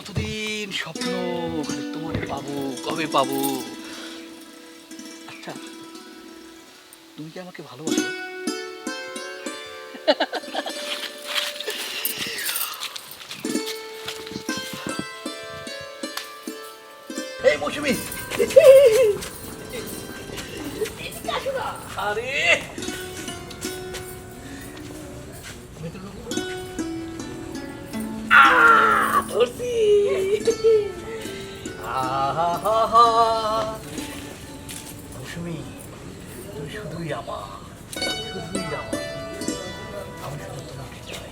কতদিন স্বপ্ন তোমার পাবো কবে পাবো? আচ্ছা তুমি কি আমাকে ভালোবাসো? শুধুই আমার শুধুই আমার। আমি শুধু তোমাকে চাই।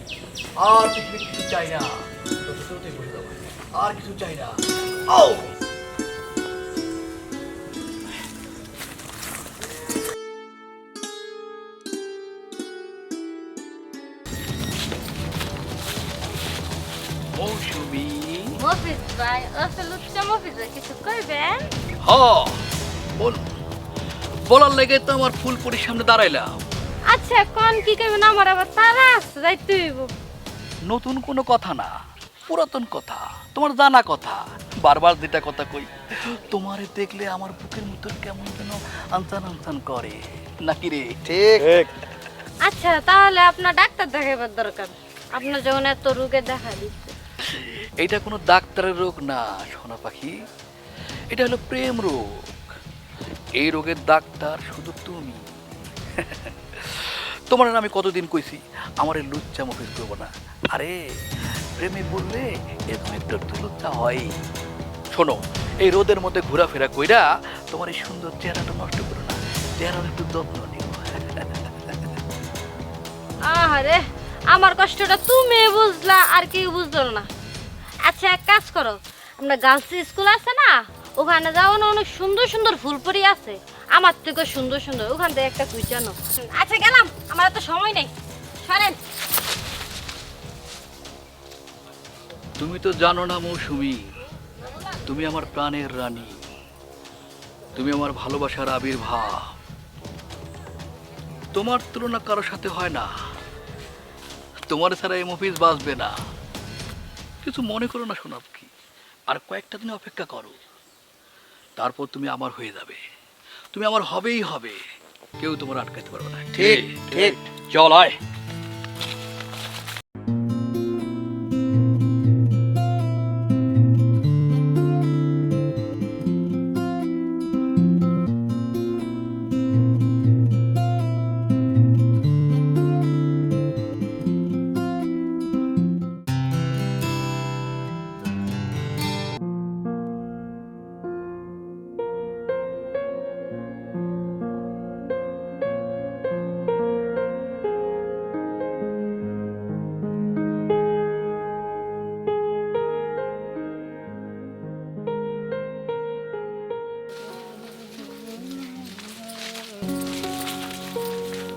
আর পৃথিবীর কিছু চাই না তো শুরুতেই বলে দেবো। আর কিছু চাই না। ও মৌসুমি। মফিজ ভাই আসলে মফিজ কিছু করবেন হ বল বলার লেগে তো আমার ফুলপুরির সামনে দাঁড়াইলাম। আচ্ছা কোন কি করবেন? আমার আবার তারা আছে যাইতে হইব। নতুন কোনো কথা না পুরাতন কথা তোমার জানা কথা। বারবার যেটা কথা কই তোমারে দেখলে আমার বুকের মতন কেমন যেন আনসান আনসান করে। নাকি রে? ঠিক। আচ্ছা তাহলে আপনার ডাক্তার দেখাবার দরকার। আপনার যখন এত রোগে দেখা দিচ্ছে। এইটা কোনো ডাক্তারের রোগ না সোনা পাখি। এটা হলো প্রেম রোগ। এই রোগের ডাক্তার শুধু তুমি। তোমার আমি কতদিন কইছি, আমার এই লুচ্চা মুখে করব না। আরে, প্রেমে বললে এরকম একটু একটু লুচ্চা হয়। শোনো, এই রোদের মধ্যে ঘোরাফেরা কইরা তোমার এই সুন্দর চেহারাটা নষ্ট করো না। চেহারার একটু যত্ন নিও। আরে আমার কষ্টটা তুমি বুঝলা আর কেউ বুঝলো না। আচ্ছা এক কাজ করো, আমরা গার্লস স্কুল আছে না? ওখানে যাও না, অনেক সুন্দর সুন্দর ফুলপরি আছে। আমার থেকে সুন্দর সুন্দর, ওখান থেকে একটা কুইচানো আচ্ছা গেলাম। আমার তো সময় নেই। সরেন। তুমি তো জানো না মৌসুমি, তুমি আমার প্রাণের রানী। তুমি আমার ভালোবাসার আবির্ভাব। তোমার তুলনা কারোর সাথে হয় না। তোমার ছাড়া এই মফিজ বাঁচবে না। কিছু মনে করো না শোনাব কি আর কয়েকটা দিন অপেক্ষা করো। তারপর তুমি আমার হয়ে যাবে। তুমি আমার হবেই হবে। কেউ তোমার আটকাতে পারবে না। ঠিক, ঠিক। চল আয়।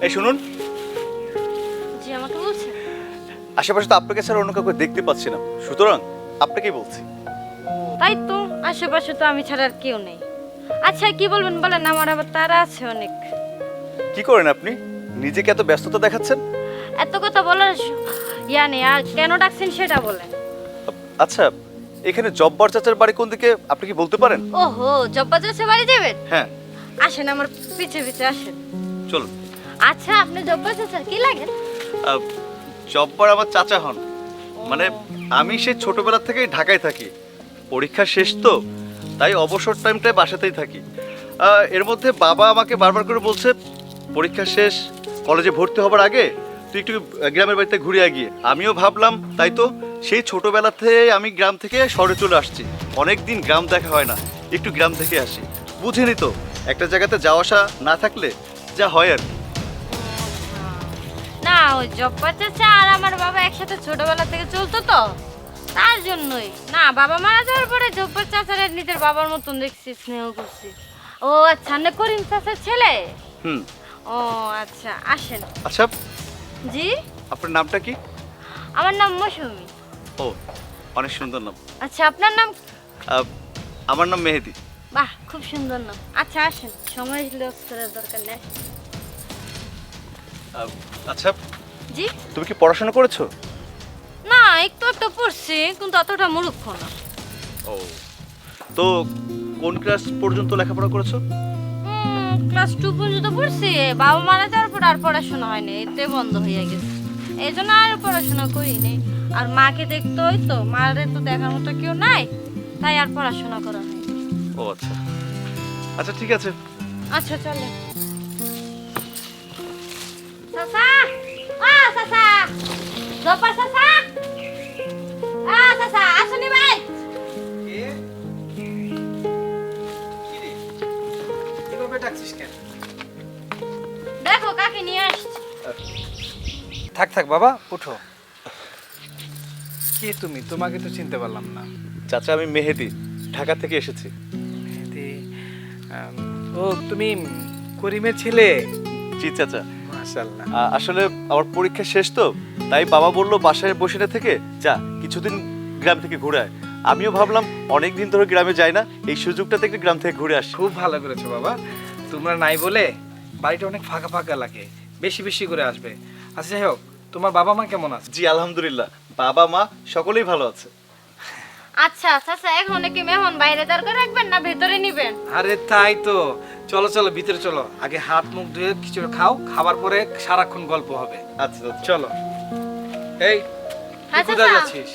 এই শুনুন। জি আমাকে বলছেন? আশেপাশে তো আপনাকে ছাড়া অন্য কাউকে দেখতে পাচ্ছি না। সুতরাং আপনাকেই বলছি। তাই তো আশেপাশে তো আমি ছাড়া আর কেউ নেই। আচ্ছা কি বলবেন বলেন? আমার আবার তারা আছে অনেক। কি করেন আপনি? নিজেকে এত ব্যস্ততা দেখাচ্ছেন? এত কথা বলার ইয়া নেই আর কেন ডাকছেন সেটা বলেন। আচ্ছা এখানে জব্বার চাচার বাড়ি কোন দিকে আপনি কি বলতে পারেন? ওহো জব্বা চাষে বাড়ি যাবেন? হ্যাঁ। আসেন আমার পিছে পিছে আসেন। চলুন। আচ্ছা আপনি জব্বা চাষার কি আহ, জব্বার আমার চাচা হন। মানে আমি সে ছোটবেলা থেকেই ঢাকায় থাকি। পরীক্ষা শেষ তো তাই অবসর টাইমটায় বাসাতেই থাকি। এর মধ্যে বাবা আমাকে বারবার করে বলছে পরীক্ষা শেষ কলেজে ভর্তি হবার আগে তুই একটু গ্রামের বাড়িতে ঘুরে গিয়ে। আমিও ভাবলাম তাই তো সেই ছোটবেলা থেকে আমি গ্রাম থেকে শহরে চলে আসছি। অনেক দিন গ্রাম দেখা হয় না একটু গ্রাম থেকে আসি। বুঝিনি তো একটা জায়গাতে যাওয়া আসা না থাকলে যা হয় আর কি। না ওই জব্বা চাচা আর আমার বাবা একসাথে ছোটবেলা থেকে চলতো তো। তার জন্যই। না বাবা মারা যাওয়ার পরে জব্বার চাচারে নিজের বাবার মতন দেখছি স্নেহ করছি। ও আচ্ছা না করিম চাচার ছেলে? হুম। ও আচ্ছা আসেন। আচ্ছা জি? আপনার নামটা কি? আমার নাম মৌসুমি। ও অনেক সুন্দর নাম। আচ্ছা আপনার নাম? আহ, আমার নাম মেহেদি। বাহ খুব সুন্দর নাম। আচ্ছা আসেন। সময় লস করার দরকার নেই। আহ, আচ্ছা জি? তুমি কি পড়াশোনা করেছ? না একটু একটু পড়ছি কিন্তু অতটা মূর্খ না। ও। তো কোন ক্লাস পর্যন্ত লেখাপড়া করেছ? ক্লাস টু পর্যন্ত পড়ছি বাবা মারা যাওয়ার পর আর পড়াশোনা হয়নি এতে বন্ধ হয়ে গেছে। এই জন্য আর পড়াশোনা করিনি। আর মাকে দেখতে হয় তো মারে তো দেখার মতো কেউ নাই তাই আর পড়াশোনা করা হয়নি। ও আচ্ছা। আচ্ছা ঠিক আছে। আচ্ছা চলে সাসা জপা সাসা আ সাসা আসুনি ভাই। দেখো কাকে নিয়ে আসছি। থাক থাক বাবা উঠো। কে তুমি? তোমাকে তো চিনতে পারলাম না। চাচা আমি মেহেদি। ঢাকা থেকে এসেছি। মেহেদি, আম, ও তুমি করিমের ছেলে? জি চাচা। মাশাল্লাহ আ, আসলে আমার পরীক্ষা শেষ তো তাই বাবা বলল বাসায় বসে না থেকে যা কিছুদিন গ্রাম থেকে ঘুরে আয়। আমিও ভাবলাম অনেক দিন ধরে গ্রামে যাই না এই সুযোগটাতে একটু গ্রাম থেকে ঘুরে আসি। খুব ভালো করেছ বাবা। তোমরা নাই বলে বাড়িটা অনেক ফাঁকা ফাঁকা লাগে বেশি বেশি করে আসবে। আচ্ছা যাই হোক তোমার বাবা মা কেমন আছে? জি আলহামদুলিল্লাহ। বাবা মা সকলেই ভালো আছে। আচ্ছা চাচা এখন কি মেহমান বাইরে দাঁড় করে রাখবেন না ভেতরে নিবেন? আরে তাই তো। চলো চলো ভিতরে চলো। আগে হাত মুখ ধুয়ে কিছু খাও খাবার পরে সারাক্ষণ গল্প হবে। আচ্ছা আচ্ছা। চলো। এই হ্যাঁ, তুই কোথায় যাচ্ছিস?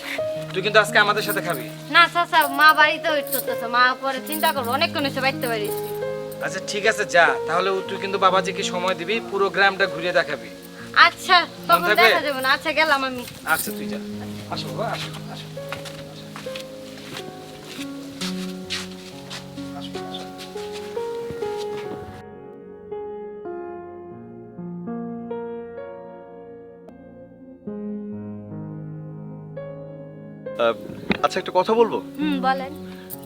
তুই কিন্তু আজকে আমাদের সাথে খাবি। না চাচা মা বাড়িতে ওয়েট করতেছে মা পরে চিন্তা করব অনেকক্ষণ এসে বাড়তে পারিস আচ্ছা ঠিক আছে যা। তাহলে ও তুই কিন্তু বাবাজিকে সময় দিবি পুরো গ্রামটা ঘুরিয়ে দেখাবি। আচ্ছা তখন? দেখা যাবে না। আচ্ছা গেলাম আমি। আচ্ছা তুই যা। আসো বাবা আসো আসো, আচ্ছা একটা কথা বলব? হুম বলেন।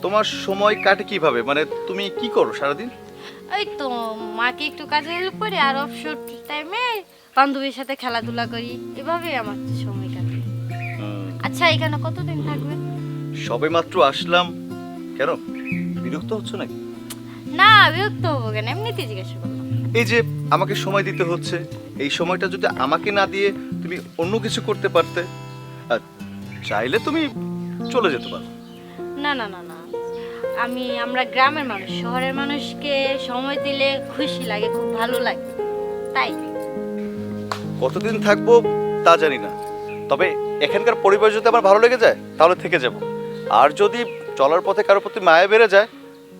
তোমার সময় কাটে কীভাবে? মানে তুমি কি করো সারাদিন? ওই তো মাকে একটু কাজে হেল্প করি আর অবসর টাইমে বান্ধবীর সাথে খেলাধুলা করি। এভাবেই আমার সময় কাটে। আচ্ছা এখানে কতদিন থাকবেন? সবে মাত্র আসলাম। কেন? বিরক্ত হচ্ছে নাকি? না বিরক্ত হব কেন? এমনিতেই জিজ্ঞাসা করলাম। এই যে আমাকে সময় দিতে হচ্ছে এই সময়টা যদি আমাকে না দিয়ে তুমি অন্য কিছু করতে পারতে চাইলে তুমি চলে যেতে পারো। না না না না। আমি আমরা গ্রামের মানুষ শহরের মানুষকে সময় দিলে খুশি লাগে খুব ভালো লাগে। তাই। কতদিন থাকব তা জানি না। তবে এখানকার পরিবেশ যদি আমার ভালো লেগে যায় তাহলে থেকে যাব। আর যদি চলার পথে কারোর প্রতি মায়া বেড়ে যায়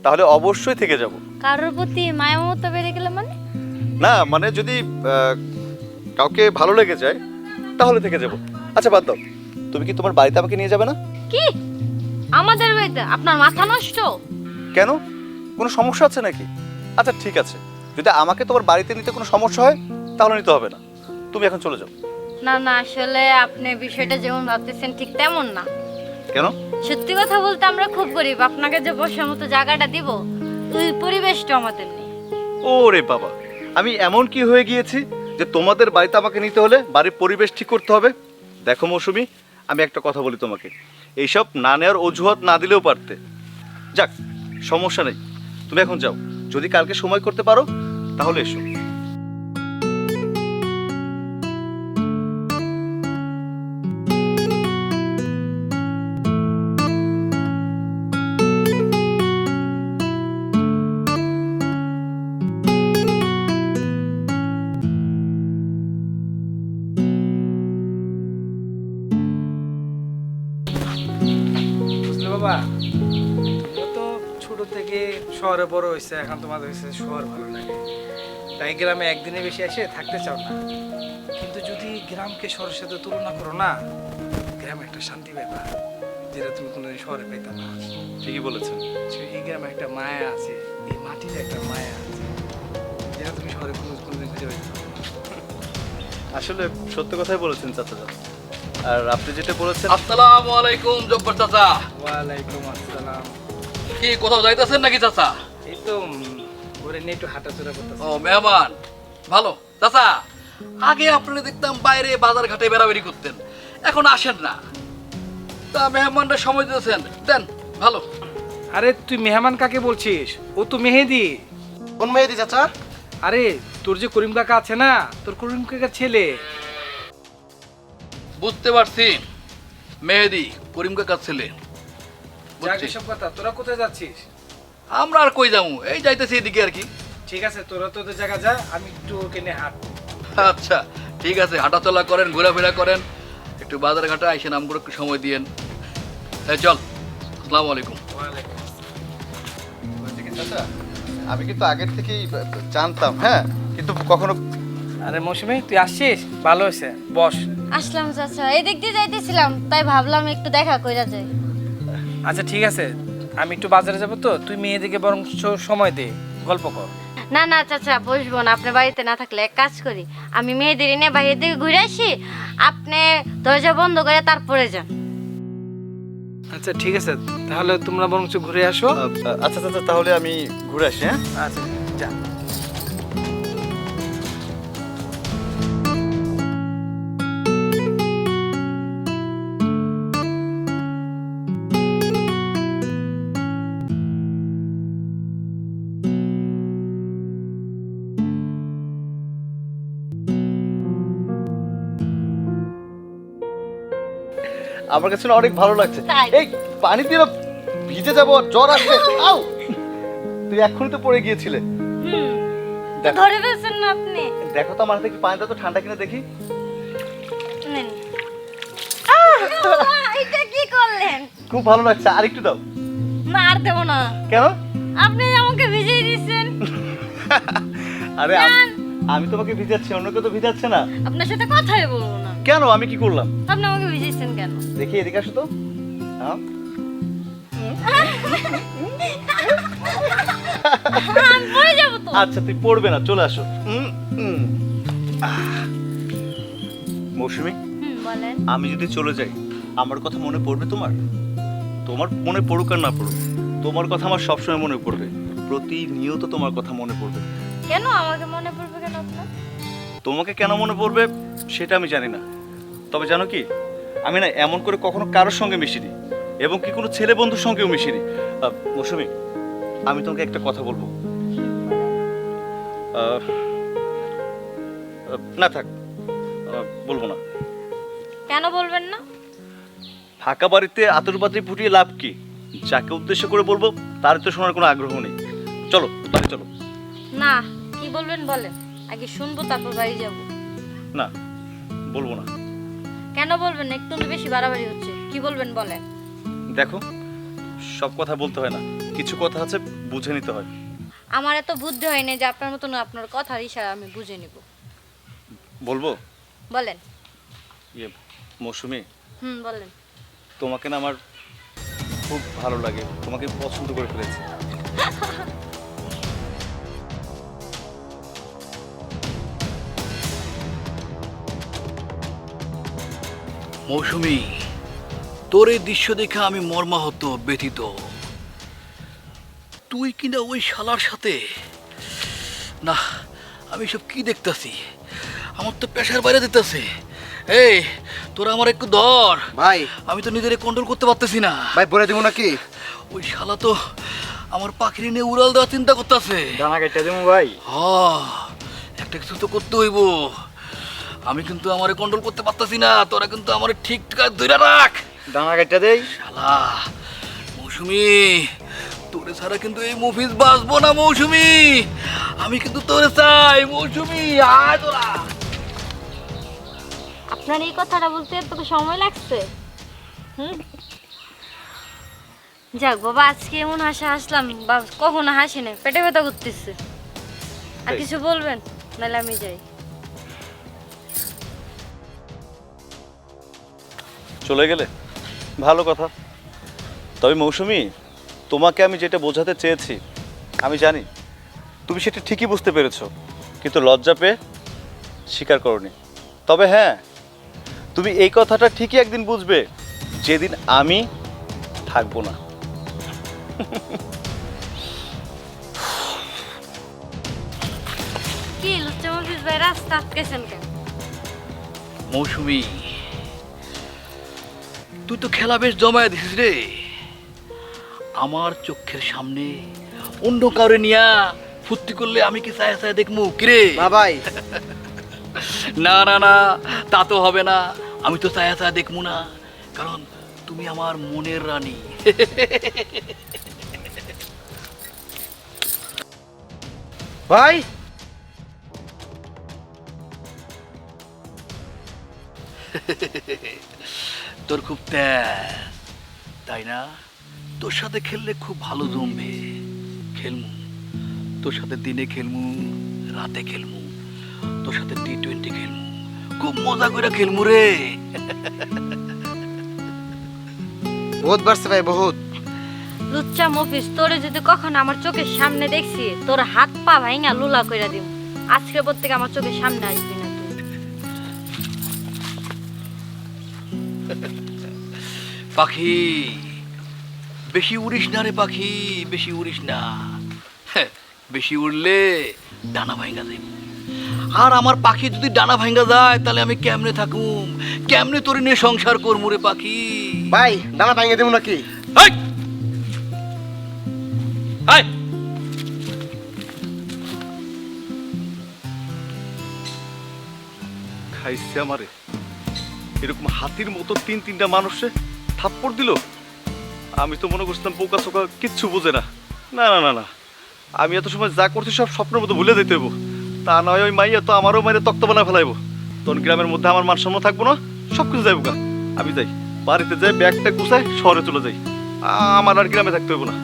তাহলে অবশ্যই থেকে যাব। কারোর প্রতি মায়া মমতা বেড়ে গেলে মানে? না মানে যদি আহ, কাউকে ভালো লেগে যায় তাহলে থেকে যাব। আচ্ছা বাদ দাও। তুমি কি তোমার বাড়িতে আমাকে নিয়ে যাবে না? কি? আমাদের বাড়িতে? আপনার মাথা নষ্ট? কেন? কোনো সমস্যা আছে নাকি? আচ্ছা ঠিক আছে। যদি আমাকে তোমার বাড়িতে নিতে কোনো সমস্যা হয় তাহলে নিতে হবে না। তুমি এখন চলে যাও। না না আসলে আপনি বিষয়টা যেমন ভাবতেছেন ঠিক তেমন না। কেন? সত্যি কথা বলতে আমরা খুব গরিব। আপনাকে যে বসার মতো জায়গাটা দিব ওই পরিবেশটা আমাদের নেই। ওরে বাবা! আমি এমন কি হয়ে গিয়েছি যে তোমাদের বাড়িতে আমাকে নিতে হলে বাড়ির পরিবেশ ঠিক করতে হবে? দেখো মৌসুমি আমি একটা কথা বলি তোমাকে। এইসব না নেওয়ার অজুহাত না দিলেও পারতে। যাক, সমস্যা নেই। তুমি এখন যাও। যদি কালকে সময় করতে পারো, তাহলে এসো। এখন তোমাদের হয়েছে শহর ভালো লাগে। তাই গ্রামে একদিনে বেশি এসে থাকতে চাও না। কিন্তু যদি গ্রামকে শহরের সাথে তুলনা করো না গ্রাম একটা শান্তি ব্যাপার যেটা তুমি কোনোদিন শহরে পেতে না। ঠিকই বলেছেন। যে এই গ্রামে একটা মায়া আছে এই মাটির একটা মায়া আছে যেটা তুমি শহরে কোনো কোনোদিন খুঁজে পেতে আসলে সত্য কথাই বলেছেন চাচা চাচা আর আপনি যেটা বলেছেন আসসালামু আলাইকুম জব্বার চাচা। ওয়ালাইকুম আসসালাম। কি কোথাও যাইতেছেন নাকি চাচা? এই তো ওরে নিয়ে একটু হাঁটাচলা করতেছে ও মেহমান ভালো। চাচা আগে আপনারা দেখতাম বাইরে বাজার ঘাটে বেড়াবেড়ি করতেন। এখন আসেন না। তা মেহমানরা সময় দিতেছেন। দেন ভালো। আরে তুই মেহমান কাকে বলছিস? ও তো মেহেদি। কোন মেহেদি চাচা? আরে তোর যে করিম কাকা আছে না তোর করিম কাকার ছেলে। বুঝতে পারছি। মেহেদি করিম কাকার ছেলে। যাক এসব কথা তোরা কোথায় যাচ্ছিস? আমরা আর কই যাব? এই যাইতেছি এদিকে আর কি। ঠিক আছে তোরা তোদের জায়গা যা আমি একটু ওকে নিয়ে হাঁটবো আচ্ছা ঠিক আছে হাঁটাচলা করেন ঘোরাফেরা করেন। একটু বাজার ঘাটে আইসেন আমগুলো একটু সময় দিয়েন। এই চল আসসালামু আলাইকুম। ওয়ালাইকুম বলছি কি চাচা আমি কিন্তু আগের থেকেই জানতাম হ্যাঁ? কিন্তু কখনো আরে মৌসুমি তুই আসছিস? ভালো হয়েছে বস। আসলাম চাচা এই দিক দিয়ে যাইতেছিলাম তাই ভাবলাম একটু দেখা কইরা যাই। আচ্ছা ঠিক আছে আমি একটু বাজারে যাব তো তুই মেয়েদেরকে বরং সময় দে গল্প কর। না না চাচা বসবো না আপনার বাড়িতে না থাকলে এক কাজ করি। আমি মেয়েদের এনে বাইরের দিকে ঘুরে আসি আপনি দরজা বন্ধ করে তারপরে যান। আচ্ছা ঠিক আছে তাহলে তোমরা বরং ঘুরে আসো। আচ্ছা আচ্ছা চাচা তাহলে আমি ঘুরে আসি হ্যাঁ? আচ্ছা যা। আমার কাছে না অনেক ভালো লাগছে। তাই? এই পানি দিয়ে না ভিজে যাব জ্বর আসবে। আউ! তুই এক্ষুনি তো পড়ে গিয়েছিলে। হুম। দেখ- ধরে ফেলছেন না আপনি? দেখো তো আমার হাতে কি পানিটা তো ঠান্ডা কিনা দেখি। নেন। আহ, বাবা, এটা কি করলেন? খুব ভালো লাগছে আর একটু দাও। না আর দেবো না। কেন? আপনি আমাকে ভিজিয়ে দিয়েছেন। আরে আমি- আমি তোমাকে ভিজাচ্ছি অন্য কেউ তো ভিজাচ্ছে না। আপনার সাথে কথাই বলব না। কেন? আমি কি করলাম? আপনি আমাকে ভিজিয়েছেন কেন? দেখি এদিকে আসো তো। হ্যাঁ। আমি পড়ে যাব তো। আচ্ছা তুই পড়বে না চলে আসো। মৌসুমী বলেন। আমি যদি চলে যাই আমার কথা মনে পড়বে তোমার? তোমার মনে পড়ুক আর না পড়ুক তোমার কথা আমার সবসময় মনে পড়বে। প্রতিনিয়ত তোমার কথা মনে পড়বে। কেন আমাকে মনে তোমাকে কেন মনে পড়বে সেটা আমি জানি না। তবে জানো কি আমি না এমন করে কখনো কারোর সঙ্গে মিশিনি এবং কি কোনো ছেলে বন্ধুর সঙ্গেও মিশিনি। মৌসুমী আমি তোমাকে একটা কথা বলব। না থাক বলব না। কেন বলবেন না? ফাঁকা বাড়িতে আতরবাতি ফুটিয়ে লাভ কি? যাকে উদ্দেশ্য করে বলব তার তো শোনার কোনো আগ্রহ নেই। চলো বাড়ি চলো। না কি বলবেন বলেন। আগে শুনব তারপর বাড়ি যাব। না বলব না। কেন বলবেন না? একটু বেশি বাড়াবাড়ি হচ্ছে। কি বলবেন বলেন। দেখো সব কথা বলতে হয় না। কিছু কথা আছে বুঝে নিতে হয়। আমার এত বুদ্ধি হয়নি যে আপনার মতন আপনার কথার ইশারা আমি বুঝে নিব। বলব? বলেন। ইয়ে মৌসুমি? হুম বলেন। তোমাকে না আমার খুব ভালো লাগে। তোমাকে পছন্দ করে ফেলেছি। মৌসুমি তোর এই দৃশ্য দেখে আমি মর্মাহত ব্যথিত। তুই কিনা ওই শালার সাথে? না আমি সব কি দেখতাছি? আমার তো পেশার বাইরে দিতেছে এই তোরা আমার একটু ধর। ভাই। আমি তো নিজেরে কন্ট্রোল করতে পারতেছি না। ভাই বলে দিব নাকি? ওই শালা তো আমার পাখির নিয়ে উড়াল দেওয়ার চিন্তা করতেছে। ডানা কেটে দেবো ভাই। হ একটা কিছু তো করতে হইব। আমি কিন্তু আমারে কন্ট্রোল করতে পারতাছি না তোরা কিন্তু আমারে ঠিক ধরে রাখ। ডানা কেটে দেই। শালা মৌসুমি তোরে ছাড়া কিন্তু এই মুভিজ বাঁচবো না মৌসুমি। আমি কিন্তু তোরে চাই মৌসুমি আয় তোরা। আপনার এই কথাটা বলতে এত সময় লাগছে? হুম? যাক বাবা আজকে এমন হাসি হাসলাম বা কখনো হাসি নাই পেটে ব্যথা করতেছে। আর। কিছু বলবেন? নাহলে আমি যাই। চলে গেলে? ভালো কথা। তবে মৌসুমি তোমাকে আমি যেটা বোঝাতে চেয়েছি আমি জানি। তুমি সেটা ঠিকই বুঝতে পেরেছ কিন্তু লজ্জা পেয়ে স্বীকার করনি। তবে হ্যাঁ তুমি এই কথাটা ঠিকই একদিন বুঝবে যেদিন আমি থাকব না। কি লুচ্চা মফিস ভাই রাস্তা আটকেছেন কেন? মৌসুমি তুই তো খেলা বেশ জমায় দিছিস রে। আমার চোখের সামনে অন্য কাউরে নিয়া ফুর্তি করলে আমি কি চায় চায় দেখমু? কিরে ভাই। না না না তা তো হবে না। আমি তো চায়া চায়া দেখব না কারণ তুমি আমার মনের রানী। ভাই। তোর খুব তেজ তাই না? তোর সাথে খেললে খুব ভালো জমবে। খেলমু। তোর সাথে দিনে খেলমু রাতে খেলমু। তোর সাথে টি টোয়েন্টি খেলমু। খুব মজা করে খেলমু রে। বহুত বাড়ছে ভাই বহুত। লুচ্চা মফিস তোরে যদি কখনো আমার চোখের সামনে দেখছি তোর হাত পা ভাইঙা লুলা কইরা দিব আজকের পর থেকে আমার চোখের সামনে আসবি পাখি বেশি উড়িস না রে পাখি বেশি উড়িস না। হ্যাঁ, বেশি উড়লে ডানা ভাঙ্গা যাইব আর আমার পাখি যদি ডানা ভাঙ্গা যায় তাহলে আমি কেমনে থাকুম? কেমনে তোর নিয়ে সংসার করমু রে পাখি? ভাই ডানা ভাঙিয়ে দেবো নাকি? এই! এই! খাইছে আমারে। এরকম হাতির মতো তিন তিনটা মানুষে থাপ্পড় দিল? আমি তো মনে করছিলাম পোকা চোকা কিচ্ছু বোঝে না। না না না না। আমি এত সময় যা করছি সব স্বপ্নের মতো ভুলে যেতে হইব। তা নয় ওই মাইয়া তো আমারও মাইরে তক্ত বানা ফেলাইবো। তখন গ্রামের মধ্যে আমার মান সম্মান থাকব না সব কিছু যাইবো আমি যাই, বাড়িতে যাই, ব্যাগটা গুছাই, শহরে চলে যাই। আমার আর গ্রামে থাকতে হইব না।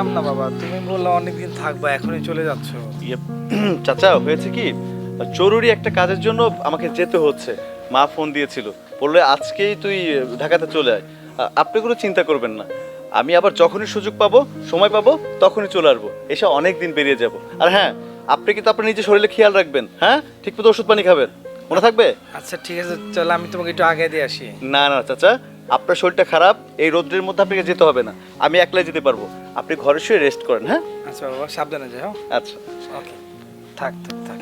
বুঝলাম না বাবা তুমি বললে অনেকদিন থাকবা এখনই চলে যাচ্ছ। ইয়ে, চাচা হয়েছে কি? জরুরি একটা কাজের জন্য আমাকে যেতে হচ্ছে। মা ফোন দিয়েছিল। বললে আজকেই তুই ঢাকাতে চলে আয়। আপনি কোনো চিন্তা করবেন না। আমি আবার যখনই সুযোগ পাবো সময় পাবো তখনই চলে আসব। এসে অনেক দিন বেরিয়ে যাব। আর হ্যাঁ আপনি কিন্তু আপনার নিজের শরীরে খেয়াল রাখবেন হ্যাঁ? ঠিক মতো ওষুধ পানি খাবেন। মনে থাকবে? আচ্ছা ঠিক আছে চলো আমি তোমাকে একটু আগে দিয়ে আসি। না না চাচা আপনার শরীরটা খারাপ এই রোদ্রের মধ্যে আপনাকে যেতে হবে না। আমি একলাই যেতে পারব। আপনি ঘরে শুয়ে রেস্ট করেন হ্যাঁ? আচ্ছা বাবা সাবধানে যাও। আচ্ছা। ওকে। থাক থাক থাক।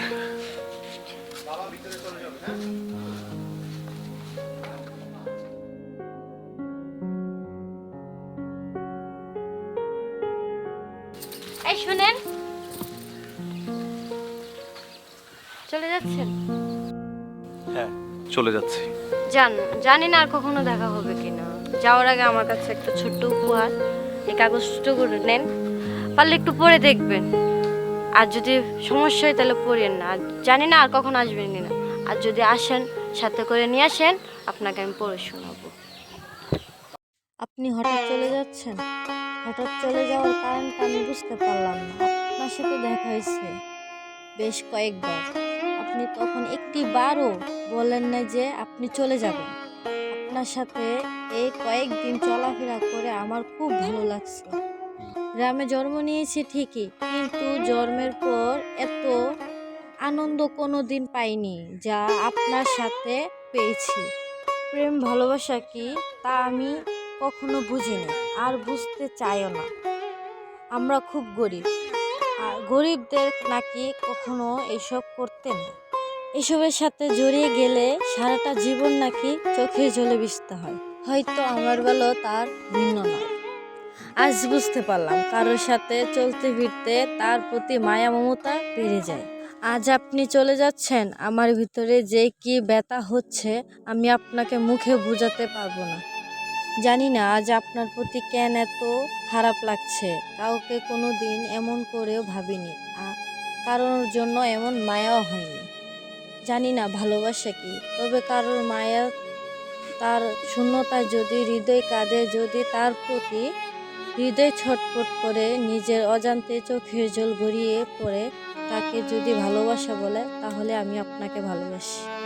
এই শুনেন। চলে যাচ্ছেন? হ্যাঁ চলে যাচ্ছি। জান জানি না আর কখনো দেখা হবে কিনা। যাওয়ার আগে আমার কাছে একটা ছোট্ট উপহার এই কাগজটা করে নেন। পারলে একটু পড়ে দেখবেন। আর যদি সমস্যা হয় তাহলে পড়েন না। আর জানি না আর কখন আসবেন কিনা। আর যদি আসেন সাথে করে নিয়ে আসেন আপনাকে আমি পড়ে শোনাবো। আপনি হঠাৎ চলে যাচ্ছেন? হঠাৎ চলে যাওয়ার কারণটা আমি বুঝতে পারলাম না। আপনার সাথে দেখা হয়েছে বেশ কয়েকবার। আপনি তখন একটি বারও বলেন না যে আপনি চলে যাবেন। আপনার সাথে এই কয়েকদিন চলাফেরা করে আমার খুব ভালো লাগছে। গ্রামে জন্ম নিয়েছি ঠিকই, কিন্তু জন্মের পর এত আনন্দ কোনো দিন পাইনি যা আপনার সাথে পেয়েছি। প্রেম ভালোবাসা কি তা আমি কখনো বুঝিনি, আর বুঝতে চাইও না। আমরা খুব গরিব। আর গরিবদের নাকি কখনো এইসব করতে নেই এসবের সাথে জড়িয়ে গেলে সারাটা জীবন নাকি চোখের জলে ভিজতে হয়। হয়তো আমার বেলাও তার ভিন্ন নয়। আজ বুঝতে পারলাম কারোর সাথে চলতে ফিরতে তার প্রতি মায়া মমতা বেড়ে যায়। আজ আপনি চলে যাচ্ছেন, আমার ভিতরে যে কি ব্যথা হচ্ছে আমি আপনাকে মুখে বোঝাতে পারব না। জানি না আজ আপনার প্রতি কেন এত খারাপ লাগছে। কাউকে কোনো দিন এমন করেও ভাবিনি। কারোর জন্য এমন মায়াও হয়নি। জানি না ভালোবাসা কি, তবে কারোর মায়া তার শূন্যতায় যদি হৃদয় কাঁদে, যদি তার প্রতি হৃদয় ছটফট করে, নিজের অজান্তে চোখের জল গড়িয়ে পড়ে, তাকে যদি ভালোবাসা বলে, তাহলে আমি আপনাকে ভালোবাসি।